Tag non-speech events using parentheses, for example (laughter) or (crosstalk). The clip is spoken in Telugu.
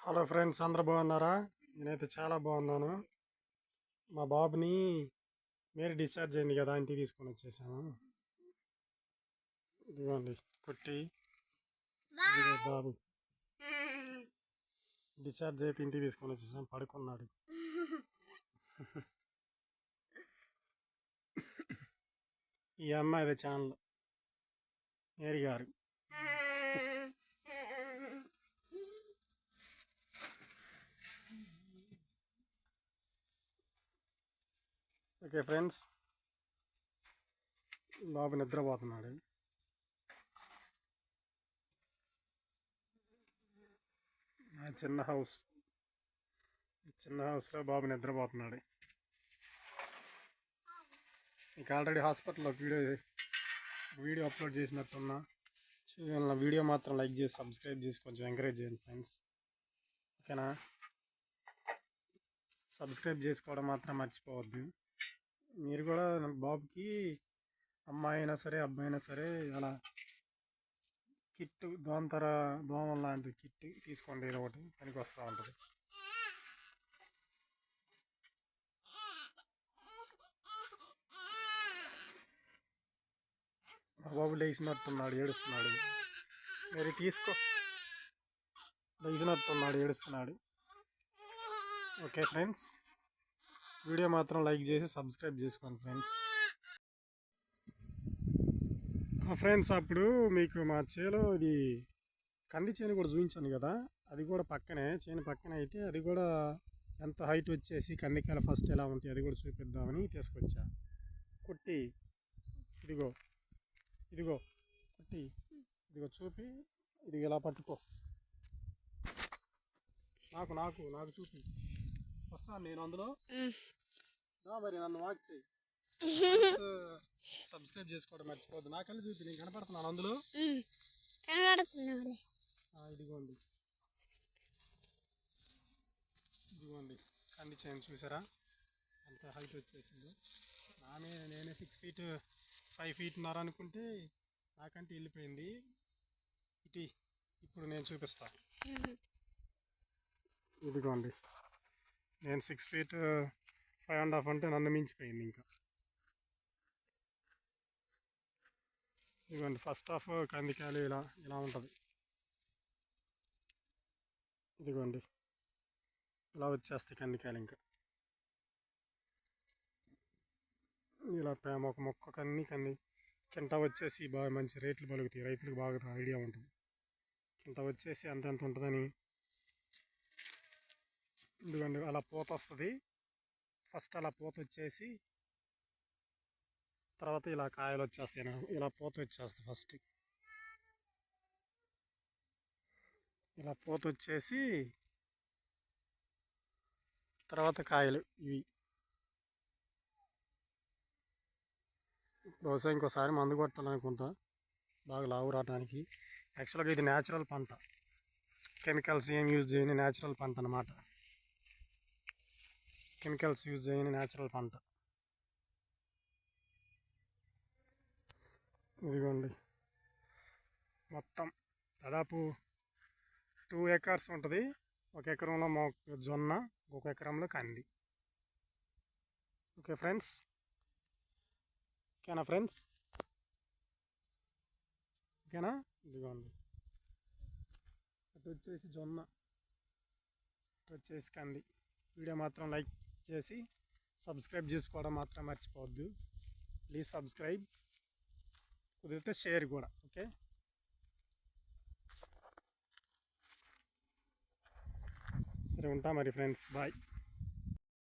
హలో ఫ్రెండ్స్ అందరు బాగున్నారా? నేనైతే చాలా బాగున్నాను. మా బాబుని మీరు డిశ్చార్జ్ అయింది కదా ఇంటికి తీసుకొని వచ్చేసాను. ఇదిగోండి కుట్టి. బాబు. డిశ్చార్జ్ అయితే ఇంటికి తీసుకొని వచ్చేసాను పడుకున్నాడు. ఈ అమ్మాయి ఛానల్. మేరీ గారు. Okay friends. బాబు నిద్రపోతున్నాడు. నా చిన్న హౌస్. చిన్న హౌస్లో బాబు నిద్రపోతున్నాడు. ఇక ఆల్రెడీ హాస్పిటల్లో వీడియో వీడియో అప్లోడ్ చేసినట్టున్నా. చూడండి వీడియో మాత్రం లైక్ చేసి సబ్స్క్రైబ్ చేసి కొంచెం ఎంకరేజ్ చేయండి ఫ్రెండ్స్. ఓకేనా? సబ్స్క్రైబ్ చేసుకోవడం మాత్రం మర్చిపోవద్దు. మీరు కూడా బాబుకి అమ్మాయి అయినా సరే అబ్బాయి అయినా సరే అలా కిట్ దోంతర దోమల లాంటి కిట్ తీసుకోండి ఏదో ఒకటి పనికి వస్తూ ఉంటుంది. మా బాబు లేచినట్టున్నాడు ఏడుస్తున్నాడు. మరి తీసుకో. లేచినట్టున్నాడు ఏడుస్తున్నాడు. Okay friends. వీడియో మాత్రం లైక్ చేసి సబ్స్క్రైబ్ చేసుకోండి ఫ్రెండ్స్. ఫ్రెండ్స్ అప్పుడు మీకు మా చేలో ఇది కంది చేను కూడా చూపించాను కదా అది కూడా పక్కనే చేను పక్కనే అయితే అది కూడా ఎంత హైట్ వచ్చేసి కందికాయలు ఫస్ట్ ఎలా ఉంటాయి అది కూడా చూపిద్దామని తీసుకొచ్చా. కుట్టి ఇదిగో ఇదిగో కుట్టి ఇదిగో చూపి ఇది ఇలా పట్టుకో. నాకు నాకు నాకు చూపి. వస్తాను నేను అందులో. మరి నన్ను వాక్ చేయి. (laughs) సబ్స్క్రైబ్ చేసుకోవడం మర్చిపోద్దు నా కళ్ళు చూపి నేను కనపడుతున్నాను అందులో. ఇదిగోండి. ఇదిగోండి. కంది చేయని చూసారా? అంత హైట్ వచ్చేసింది. నానే నేనే సిక్స్ ఫీట్ ఫైవ్ ఫీట్ నర అనుకుంటే నాకంటే వెళ్ళిపోయింది. ఇటీ ఇప్పుడు నేను చూపిస్తా. ఇదిగోండి. నేను six feet five and half అంటే నన్ను మించిపోయింది ఇంకా. ఇదిగోండి ఫస్ట్ హాఫ్ కందికాయలు ఇలా ఇలా ఉంటుంది. ఇదిగోండి ఇలా వచ్చేస్తాయి కందికాయలు ఇంకా. ఇలా ప్రేమ ఒక మొక్క కన్ని కంది. కింట వచ్చేసి బాగా మంచి రేట్లు పలుకుతాయి. రైతులకు బాగా ఐడియా ఉంటుంది. కింట వచ్చేసి అంత ఎంత ఉంటుందని ఇదిగోండి అలా పూత వస్తుంది. ఫస్ట్ అలా పూత వచ్చేసి తర్వాత ఇలా కాయలు వచ్చేస్తాయి ఇలా పూత వచ్చేస్తుంది ఫస్ట్. ఇలా పూత వచ్చేసి తర్వాత కాయలు ఇవి. బహుశా ఇంకోసారి మందు కొట్టాలనుకుంటా. బాగా లావు రావడానికి. యాక్చువల్గా ఇది న్యాచురల్ పంట. కెమికల్స్ ఏం యూజ్ చేయని న్యాచురల్ పంట అనమాట కెమికల్స్ యూజ్ చేయని న్యాచురల్ పంట. ఇదిగోండి. మొత్తం దాదాపు టూ ఎకర్స్ ఉంటుంది. ఒక ఎకరంలో మొ జొన్న ఒక ఎకరంలో కంది. Okay friends? ఓకేనా ఫ్రెండ్స్? ఓకేనా? ఇదిగోండి. అటు వచ్చేసి జొన్న అటు వచ్చేసి కంది. వీడియో మాత్రం లైక్ చేసి సబ్స్క్రైబ్ చేసుకోవడం మాత్రం మర్చిపోవద్దు. Please subscribe. కుదిరితే షేర్ కూడా ఓకే? సరే ఉంటా మరి ఫ్రెండ్స్. బాయ్.